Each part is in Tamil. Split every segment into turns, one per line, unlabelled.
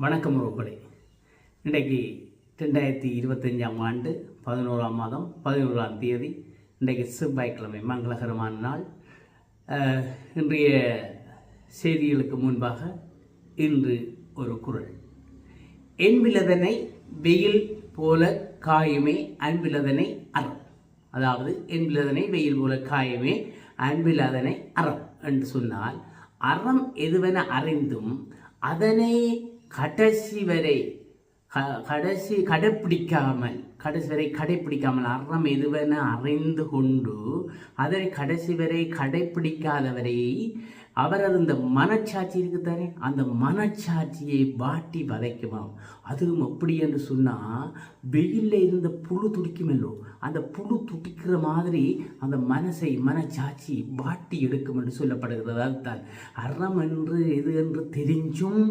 வணக்கம் உறவுகளே. இன்றைக்கு ரெண்டாயிரத்தி இருபத்தஞ்சாம் ஆண்டு பதினோராம் மாதம் பதினோராம் தேதி இன்றைக்கு செவ்வாய்க்கிழமை மங்களகரமான நாள். இன்றைய செய்திகளுக்கு முன்பாக இன்று ஒரு குரல். என்பிலதனை வெயில் போல காயுமே அன்பிலதனை அறம். அதாவது என்பிலதனை வெயில் போல காயுமே அன்பிலதனை அறம். என்று சொன்னால் அறம் எதுவென அறிந்தும் அதனை கடைசி வரை க- கடைசி கடைப்பிடிக்காமல் கடைசி வரை கடைப்பிடிக்காமல் அறம் எதுவென அறிந்து கொண்டு அதனை கடைசி வரை கடைப்பிடிக்காதவரை அவரது இந்த மனச்சாட்சி இருக்குதானே அந்த மனச்சாட்சியை வாட்டி வதைக்குமாம். அதுவும் எப்படி என்று சொன்னால் வெயிலில் இருந்த புழு துடிக்குமல்லோ அந்த புழு துடிக்கிற மாதிரி அந்த மனசை மனச்சாட்சி வாட்டி எடுக்கும் என்று சொல்லப்படுகிறது அதுதான் அறம் என்று எது என்று தெரிஞ்சும்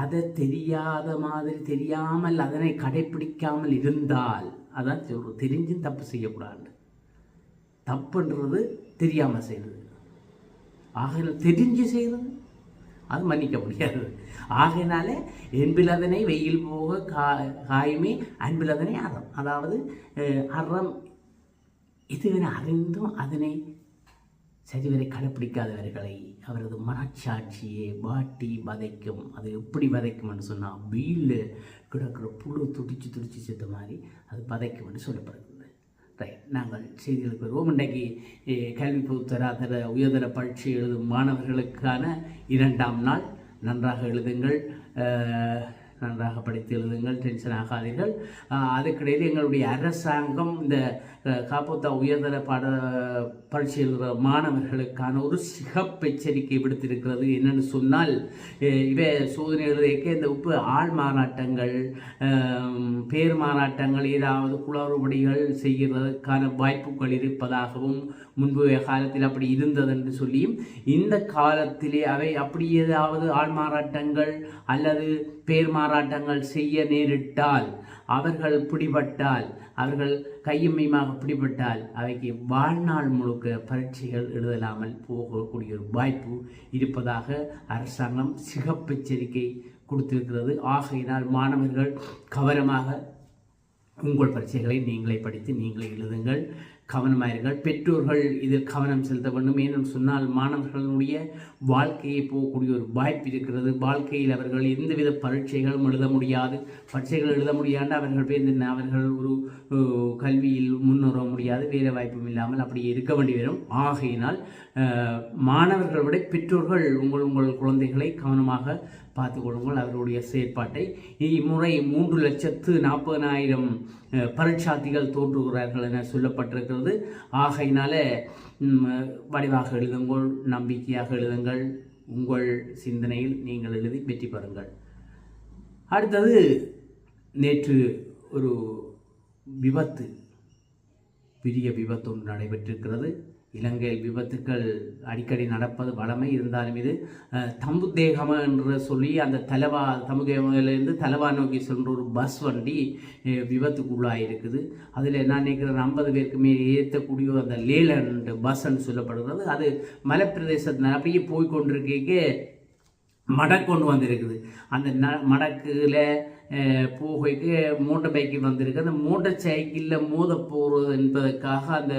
அதை தெரியாத மாதிரி தெரியாமல் அதனை கடைப்பிடிக்காமல் இருந்தால் அதான் சொல்கிறோம் தெரிஞ்சும் தப்பு செய்யக்கூடாது. தப்புன்றது தெரியாமல் செய்கிறது ஆகையினால் தெரிஞ்சு செய்கிறது அது மன்னிக்க முடியாது. ஆகையினால என்பிலதனை வெயில் போக கா காயுமே அன்பிலதனை அறம். அதாவது அறம் இதுவரை அறிந்தும் அதனை சரிவரை கடைப்பிடிக்காதவர்களை அவரது மனச்சாட்சியை வாட்டி வதைக்கும். அது எப்படி வதைக்கும்னு சொன்னால் வெயிலில் கிடக்கிற புழு துடிச்சு துடிச்சு செத்த மாதிரி அது வதைக்கும் என்று ரைட் நாங்கள் செய்திகளுக்கு வருவோம். இன்றைக்கு கல்வி பொதுத்தராதர உயர்தர பரீட்சை எழுதும் மாணவர்களுக்கான இரண்டாம் நாள். நன்றாக எழுதுங்கள். நன்றாக படித்து எழுதுங்கள் டென்ஷன் ஆகாதீர்கள். அதுக்கிடையில் எங்களுடைய அரசாங்கம் இந்த காப்போத்தா உயர்தர பாட பரீட்சை எழுதுகிற மாணவர்களுக்கான ஒரு சிகப்பு எச்சரிக்கை விடுத்திருக்கிறது. என்னென்னு சொன்னால் இவை சோதனை எழுதிக்க இந்த உப்பு ஆள் மாறாட்டங்கள் பேர் மாறாட்டங்கள் ஏதாவது குளறுபடிகள் செய்கிறதுக்கான வாய்ப்புகள் இருப்பதாகவும் முன்பு காலத்தில் அப்படி இருந்தது என்று சொல்லியும் இந்த காலத்திலே அவை அப்படி ஏதாவது ஆள் மாறாட்டங்கள் அல்லது பேர் மாறாட்டங்கள் செய்ய நேரிட்டால் அவர்கள் பிடிபட்டால் அவர்கள் கையுமையுமாக பிடிபட்டால் அவைக்கு வாழ்நாள் முழுக்க பரீட்சைகள் எழுதலாமல் போகக்கூடிய ஒரு வாய்ப்பு இருப்பதாக அரசாங்கம் சிகப்பு எச்சரிக்கை கொடுத்திருக்கிறது. ஆகையினால் மாணவர்கள் கவனமாக உங்கள் பரீட்சைகளை நீங்களே படித்து நீங்களே எழுதுங்கள். கவனமாயிருங்கள். பெற்றோர்கள் இதில் கவனம் செலுத்த வேண்டும். ஏனென்று சொன்னால் மாணவர்களுடைய வாழ்க்கையை போகக்கூடிய ஒரு வாய்ப்பு இருக்கிறது. வாழ்க்கையில் அவர்கள் எந்தவித பரீட்சைகளும் எழுத முடியாது. பரீட்சைகள் எழுத முடியாண்டு அவர்கள் பேர் என்ன, அவர்கள் ஒரு கல்வியில் முன்னேற முடியாது. வேலை வாய்ப்பும் இல்லாமல் அப்படி இருக்க வேண்டி வரும். ஆகையினால் மாணவர்களை விட பெற்றோர்கள் உங்கள் உங்கள் குழந்தைகளை கவனமாக பார்த்து கொள்ளுங்கள். அவர்களுடைய செயற்பாட்டை. இம்முறை மூன்று லட்சத்து நாற்பதனாயிரம் பரீட்சார்த்திகள் தோன்றுகிறார்கள் என சொல்லப்பட்டிருக்கிறது. ஆகையினால வடிவாக எழுதுங்கள் நம்பிக்கையாக எழுதுங்கள். உங்கள் சிந்தனையில் நீங்கள் எழுதி வெற்றி பெறுங்கள். அடுத்தது நேற்று ஒரு விபத்து. பெரிய விபத்து ஒன்று நடைபெற்றிருக்கிறது. இலங்கையில் விபத்துக்கள் அடிக்கடி நடப்பது வளமை இருந்தாலும் இது தம்புத்தேகம என்று சொல்லி அந்த தலவா தம்புதேகமிலிருந்து தலவா நோக்கி சென்ற ஒரு பஸ் வண்டி விபத்துக்குள்ளாயிருக்குது. அதில் நான் நினைக்கிறேன் ஐம்பது பேருக்கு மேல் ஏற்றக்கூடிய அந்த லேலண்ட் பஸ்ன்னு சொல்லப்படுகிறது. அது மலைப்பிரதேசத்தில் அப்படியே போய் கொண்டிருக்கே மடக் கொண்டு வந்திருக்குது. அந்த ந மடக்குல போகைக்கு மோட்டர் பைக்கில் வந்திருக்கு. அந்த மோட்டர் சைக்கிளில் மோத போகிறது என்பதற்காக அந்த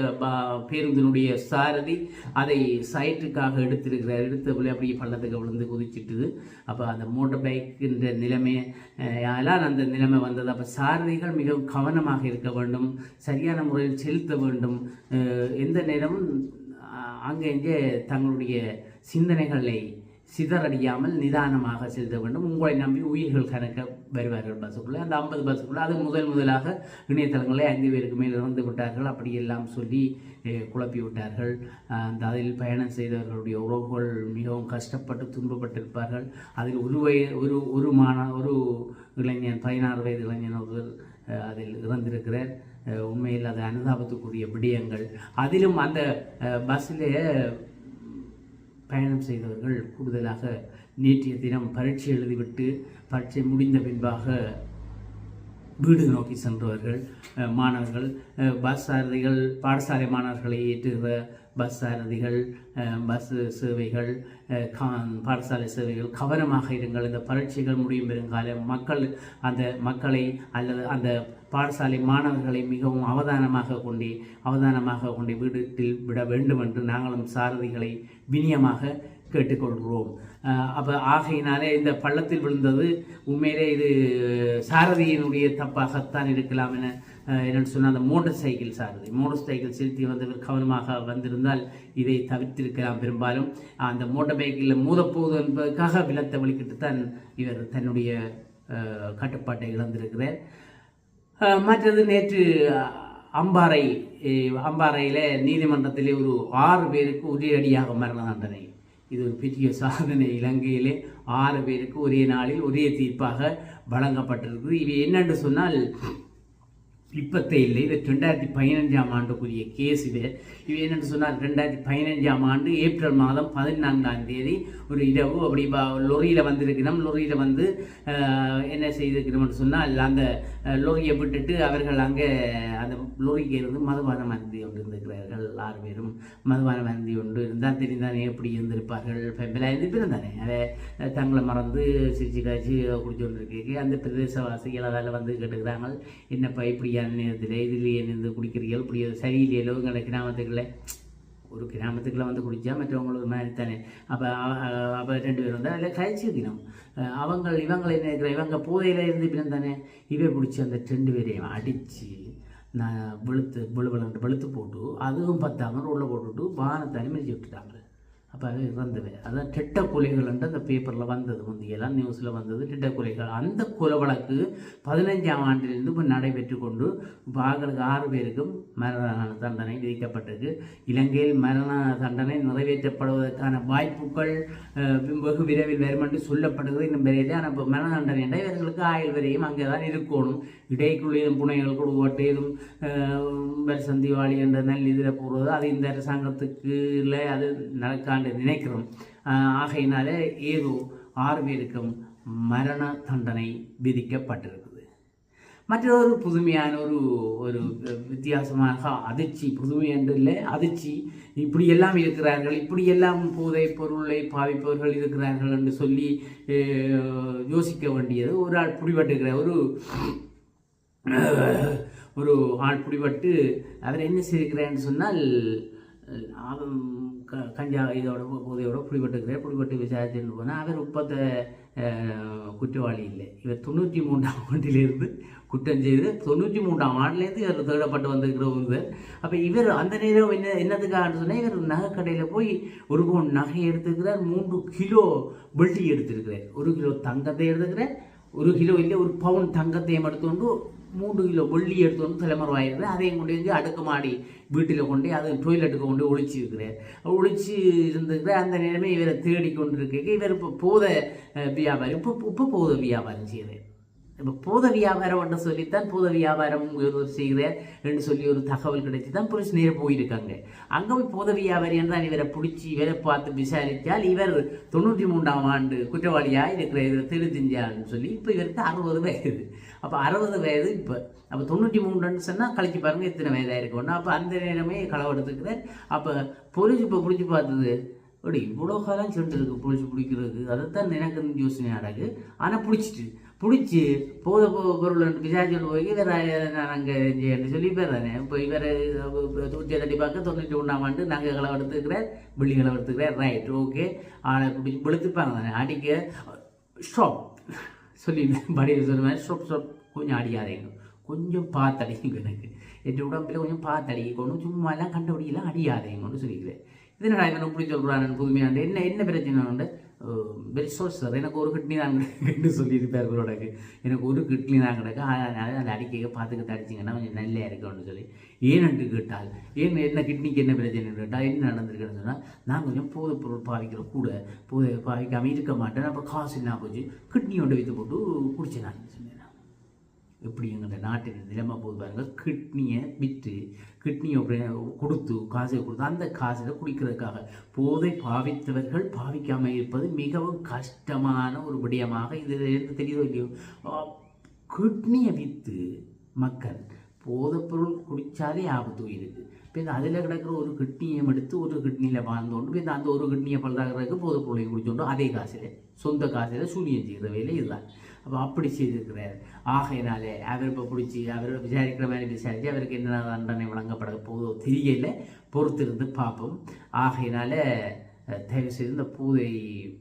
பேருந்தினுடைய சாரதி அதை சைட்டுக்காக எடுத்திருக்கிறார். எடுத்தபடி அப்படியே பள்ளத்துக்கு விழுந்து குதிச்சிட்டுது. அப்போ அந்த மோட்டர் பைக்கின்ற நிலைமை அந்த நிலைமை வந்தது? அப்போ சாரதிகள் மிகவும் கவனமாக இருக்க வேண்டும். சரியான முறையில் செலுத்த வேண்டும். எந்த நேரமும் அங்கே இங்கே தங்களுடைய சிந்தனைகளை சிதறடியாமல் நிதானமாக செலுத்த வேண்டும். உங்களை நம்பி உயிர்கள் கணக்க வருவார்கள் பஸ்ஸுக்குள்ளே. அந்த ஐம்பது பஸ்ஸுக்குள்ளே அது முதல் முதலாக இணையதளங்களில் ஐந்து பேருக்கு மேல் இறந்து விட்டார்கள். அப்படியெல்லாம் சொல்லி குழப்பி விட்டார்கள். அந்த அதில் பயணம் செய்தவர்களுடைய உறவுகள் மிகவும் கஷ்டப்பட்டு துன்பப்பட்டிருப்பார்கள். அதில் ஒரு வய ஒரு ஒரு மாண ஒரு இளைஞன் பதினாறு வயது இளைஞன் ஒருவர் அதில் இறந்திருக்கிறார். உண்மையில் அது அனுதாபத்துக்குரிய விடயங்கள். அதிலும் அந்த அஹ், பஸ்ஸிலே பயணம் செய்தவர்கள் கூடுதலாக நேற்றைய தினம் பரீட்சை எழுதிவிட்டு பரீட்சை முடிந்த பின்பாக வீடு நோக்கி சென்றவர்கள் மாணவர்கள் அஹ், பஸ் சாரதிகள் பாடசாலை மாணவர்களை ஏற்றுகிற பஸ் சாரதிகள் பஸ் சேவைகள் கா- பாடசாலை சேவைகள் கவனமாக இருங்கள். இந்த பரீட்சைகள் முடியும் பெருங்காலம் மக்கள் அந்த மக்களை அல்லது அந்த பாடசாலை மாணவர்களை மிகவும் அவதானமாக கொண்டே அவதானமாக கொண்டே வீட்டில் விட வேண்டும் என்று நாங்களும் சாரதிகளை வினியமாக கேட்டுக்கொள்கிறோம். அப்போ ஆகையினாலே இந்த பள்ளத்தில் விழுந்தது உண்மையிலே இது சாரதியினுடைய தப்பாகத்தான் இருக்கலாம் என என்னென்னு சொன்னால் அந்த மோட்டார் சைக்கிள் சார்ந்தது. மோட்டர் சைக்கிள் செலுத்தி வந்தவர் கவனமாக வந்திருந்தால் இதை தவிர்த்திருக்கலாம் பெரும்பாலும். அந்த மோட்டார் பைக்கில் மோதப்போகுது என்பதற்காக விலத்தை வழிக்கிட்டு தான் இவர் தன்னுடைய கட்டுப்பாட்டை இழந்திருக்கிறார். மற்றது நேற்று அம்பாறை அம்பாறையில் நீதிமன்றத்திலே ஒரு ஆறு பேருக்கு உரியடியாக அடியாக மரண தண்டனை. இது ஒரு பெரிய சாதனை. இலங்கையிலே ஆறு பேருக்கு ஒரே நாளில் ஒரே தீர்ப்பாக வழங்கப்பட்டிருக்குது இது என்னென்று சொன்னால் இப்பத்தே இல்லை இது ரெண்டாயிரத்தி பதினஞ்சாம் ஆண்டுக்குரிய கேஸ் இது இது என்னென்னு சொன்னால் ரெண்டாயிரத்தி பதினஞ்சாம் ஆண்டு ஏப்ரல் மாதம் பதினான்காம் தேதி ஒரு இரவு அப்படி லொரியில் வந்திருக்கிறோம். லொரியில் வந்து என்ன செய்திருக்கிறோம்னு சொன்னால் அந்த லொரியை விட்டுட்டு அவர்கள் அங்கே அந்த லொரிக்கு இருந்து மதுபான அருந்தி கொண்டு இருந்திருக்கிறார்கள். ஆறு பேரும் மதுபான அருந்தி கொண்டு இருந்தால் தெரிந்தானே எப்படி இருந்திருப்பார்கள்? பெம்பலாக இருந்து பிறந்தானே? அதை தங்களை மறந்து சிரிச்சு காய்ச்சி குடிச்சு கொண்டு இருக்கீங்க அந்த பிரதேசவாசிகள் அதால் வந்து கேட்டுக்கிறாங்க என்னப்பா இப்படி இப்படியான நேரத்தில் இதுலேயே நின்று குடிக்கிறீர்கள். இப்படி சரியில்லையிலோ எங்களை கிராமத்துக்குள்ளே. ஒரு கிராமத்துக்குள்ளே வந்து குடித்தா மற்றவங்களுக்கு மாதிரி தானே. அப்போ அப்போ ரெண்டு பேரும் வந்து அதில் கழிச்சு தினம். அவங்க இவங்களை என்ன இருக்கிற இவங்க போதையில் இருந்து பிறந்தானே தானே இவை பிடிச்சி அந்த ரெண்டு பேரையும் அடித்து நான் வெளுத்து வெளுவலண்டு வெளுத்து போட்டு அதுவும் பத்தாமல் ரோட்டில் போட்டுவிட்டு வானத்தானே மிதிச்சு விட்டுட்டாங்க. அப்போ அது இறந்தவை. அதான் திட்ட கொலைகள்ன்ட்டு அந்த பேப்பரில் வந்தது முந்தையெல்லாம் நியூஸில் வந்தது திட்ட கொலைகள் அந்த கொலை வழக்கு பதினஞ்சாம் ஆண்டிலிருந்து இப்போ நடைபெற்று கொண்டு இப்போ ஆறு பேருக்கும் மரண தண்டனை விதிக்கப்பட்டிருக்கு. இலங்கையில் மரண தண்டனை நிறைவேற்றப்படுவதற்கான வாய்ப்புகள் வெகு விரைவில் வரும் என்று சொல்லப்படுகிறது. இன்னும் விரைவில். ஆனால் இப்போ மரண தண்டனை என்ற இவர்களுக்கு ஆயுள் வரையும் அங்கே தான் இருக்கணும். இடைக்குள்ளே புனைகள் கொடுக்கட்டு எதுவும் வருஷம் சந்திவாளி என்ற நெல் இதில் போடுவது அது இந்த அரசாங்கத்துக்கு இல்லை அது நடக்காண்டு நினைக்கிறோம். ஆகையினால ஏதோ ஆறு பேருக்கும் மரண தண்டனை விதிக்கப்பட்டிருக்குது. மற்றொரு புதுமையான ஒரு ஒரு வித்தியாசமாக அதிர்ச்சி புதுமை என்று இல்லை அதிர்ச்சி. இப்படி எல்லாம் இருக்கிறார்கள் இப்படி எல்லாம் போதை பொருளை பாவிப்பவர்கள் இருக்கிறார்கள் என்று சொல்லி யோசிக்க வேண்டியது. ஒரு ஆள் பிடிபட்டுக்கிற ஒரு ஒரு ஆள் பிடிபட்டு அவர் என்ன செய்கிறான்னு சொன்னால் அவன் க கஞ்சா இதோட போதையோட பிடிபட்டுக்கிறார் பிடிபட்டு விசாரிச்சுட்டு போனால் அவர் உப்பத்த குற்றவாளி இல்லை. இவர் தொண்ணூற்றி மூன்றாம் ஆண்டிலிருந்து குற்றம் செய்து தொண்ணூற்றி மூன்றாம் ஆண்டுலேருந்து இவர் தேடப்பட்டு வந்திருக்கிற ஒருவர் அப்போ இவர் அந்த நேரம் என்ன என்னத்துக்காக சொன்னால் இவர் நகைக்கடையில் போய் ஒரு பவுன் நகை எடுத்துக்கிறார் மூன்று கிலோ வெள்ளி எடுத்திருக்கிறார். ஒரு கிலோ தங்கத்தை எடுத்துக்கிறார் ஒரு கிலோ இல்லை ஒரு பவுன் தங்கத்தையும் எடுத்துக்கொண்டு மூன்று கிலோ வெள்ளி எடுத்து வந்து தலைமறைவாயிருது அதையும் கொண்டு வந்து அடுக்குமாடி வீட்டில் கொண்டு அது டொய்லெட்டுக்கு கொண்டு ஒழிச்சு இருக்கிறார் ஒழிச்சு இருந்துக்கிற அந்த நிலைமை இவரை தேடி கொண்டு இருக்க இவர் இப்போ போத வியாபாரி இப்போ இப்போ போத வியாபாரம் செய்கிறார் இப்போ போத வியாபாரம் ஒன்று சொல்லித்தான் போத வியாபாரம் ஒரு செய்கிறார் என்று சொல்லி ஒரு தகவல் கிடைச்சி தான் போலீஸ் நேர போயிருக்காங்க. அங்கே போய் போத வியாபாரி தான் இவரை பிடிச்சி இவரை பார்த்து விசாரித்தால் இவர் தொண்ணூற்றி மூன்றாம் ஆண்டு குற்றவாளியாக இருக்கிற இவர் தெரிஞ்சான்னு சொல்லி இப்போ இவருக்கு அறுபது வயது. அப்போ அறுபது வயது இப்போ. அப்போ தொண்ணூற்றி மூன்றுன்னு சொன்னால் கழிச்சு பாருங்கள் எத்தனை வயதாக இருக்கணும் அப்போ அந்த நேரமே களவெடுத்துக்கிறார் அப்போ போலீஸ் இப்போ பிடிச்சி பார்த்தது அப்படி இவ்வளோ காலம் சென்று இருக்கு பிடிச்சி பிடிக்கிறதுக்கு அதைத்தான் எனக்கு யோசனை நடக்கு ஆனால் பிடிச்சிட்டு. பிடிச்சி போத பொருள் விசாரிச்சுட்டு போய் இதை நான் அங்கே என்று சொல்லி பேர் தானே இப்போ இவர் தூச்சி தட்டி பார்க்க தொண்ணூற்றி ஒன்றாம் ஆண்டு நாங்கள் களவு எடுத்துக்கிறார் பில்லி களவு எடுத்துக்கிறார் ரைட் ஓகே ஆளை பிடிச்சி வெளுத்துப்பாங்க தானே. அடிக்க ஸ்டாப் சொல்லி படியில் சொல்லுவேன் மாதிரி ஸ்டாப் ஸ்டாப் கொஞ்சம் அடியாதீங்க கொஞ்சம் பார்த்தடிங்க எனக்கு. என் உடம்புல கொஞ்சம் பார்த்து கொண்டு சும்மா எல்லாம் கண்டபடியெல்லாம் அடியாதீங்கன்னு சொல்லிக்கிறேன். இது நான் இவனை இப்படி சொல்கிறான் புதுமையாண்டு. என்ன என்ன பிரச்சனை உண்டு? வெரி சோர் சார் எனக்கு ஒரு கிட்னி தான் கிடக்குன்னு சொல்லியிருப்பார் இவரோடக்கு எனக்கு ஒரு கிட்னி தான் கிடக்கு அதனால் அந்த அடிக்கையை பார்த்துக்கிட்டு அடிச்சிங்கன்னா கொஞ்சம் நல்லா இருக்கும்னு சொல்லி ஏன்னு கேட்டால் ஏன் என்ன கிட்னிக்கு என்ன பிரச்சனைன்னு கேட்டால் என்ன நடந்திருக்குன்னு சொன்னால் நான் கொஞ்சம் போதை பொருள் பாவிக்கிற கூட போதை பாவிக்காமல் இருக்க மாட்டேன் அப்போ காசு என்ன போச்சு கிட்னி ஒன்று வைத்து போட்டு குடிச்சேன் நான் சொன்னேன் எப்படி எங்கள் நாட்டின் நிலைமை போதுவாங்க கிட்னியை விற்று கிட்னியை கொடுத்து காசை கொடுத்து அந்த காசில் குடிக்கிறதுக்காக போதை பாவித்தவர்கள் பாவிக்காமல் இருப்பது மிகவும் கஷ்டமான ஒரு விடயமாக இதிலிருந்து தெரியுதோ இல்லையோ? கிட்னியை விற்று மக்கள் போதைப்பொருள் குடித்தாலே ஆபத்து இருக்குது இப்போ இந்த அதில் கிடக்கிற ஒரு கிட்னியை எடுத்து ஒரு கிட்னியில் வாழ்ந்தோண்டு இப்போ இந்த அந்த ஒரு கிட்னியை பழுதாகிறதுக்கு போதைப்பொருளை குடித்தோண்டும் அதே காசில் சொந்த காசில் சூனியம் செய்கிற வேலை இதுதான். அப்போ அப்படி செய்திருக்கிறார். ஆகையினாலே அவர் இப்போ பிடிச்சி அவர் விசாரிக்கிற மாதிரி விசாரித்து அவருக்கு என்ன தண்டனை வழங்கப்பட போதோ தெரியல. பொறுத்திருந்து பார்ப்போம். ஆகையினால தயவு செய்து இந்த பூதை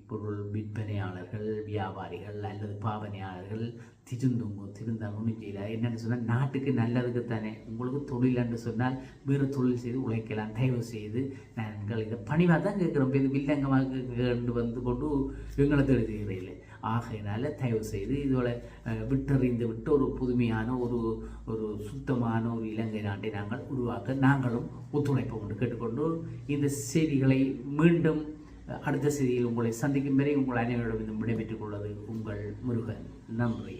பொருள் விற்பனையாளர்கள் வியாபாரிகள் அல்லது பாவனையாளர்கள் திருந்துங்க திருந்தாங்கன்னு செய்யல என்னென்னு சொன்னால் நாட்டுக்கு நல்லதுக்கு தானே உங்களுக்கு தொழில் என்று சொன்னால் வேறு தொழில் செய்து உழைக்கலாம். தயவு செய்து நாங்கள் இதை பணிவாக தான் கேட்குறோம். இது வில்லங்கமாக கேட்டு வந்து கொண்டு எங்களை தெரிஞ்சுக்கிறீர்கள் ஆகையினால தயவு செய்து இதோட விட்டறிந்து விட்டு ஒரு புதுமையான ஒரு ஒரு சுத்தமான ஒரு இலங்கை நாட்டை நாங்கள் உருவாக்க நாங்களும் ஒத்துழைப்போம் என்று கேட்டுக்கொண்டு இந்த செய்திகளை மீண்டும் அடுத்த செய்தியில் உங்களை சந்திக்கும் வரை உங்கள் அனைவரிடம் விடைபெற்றுக் கொள்வது உங்கள் முருகன். நன்றி.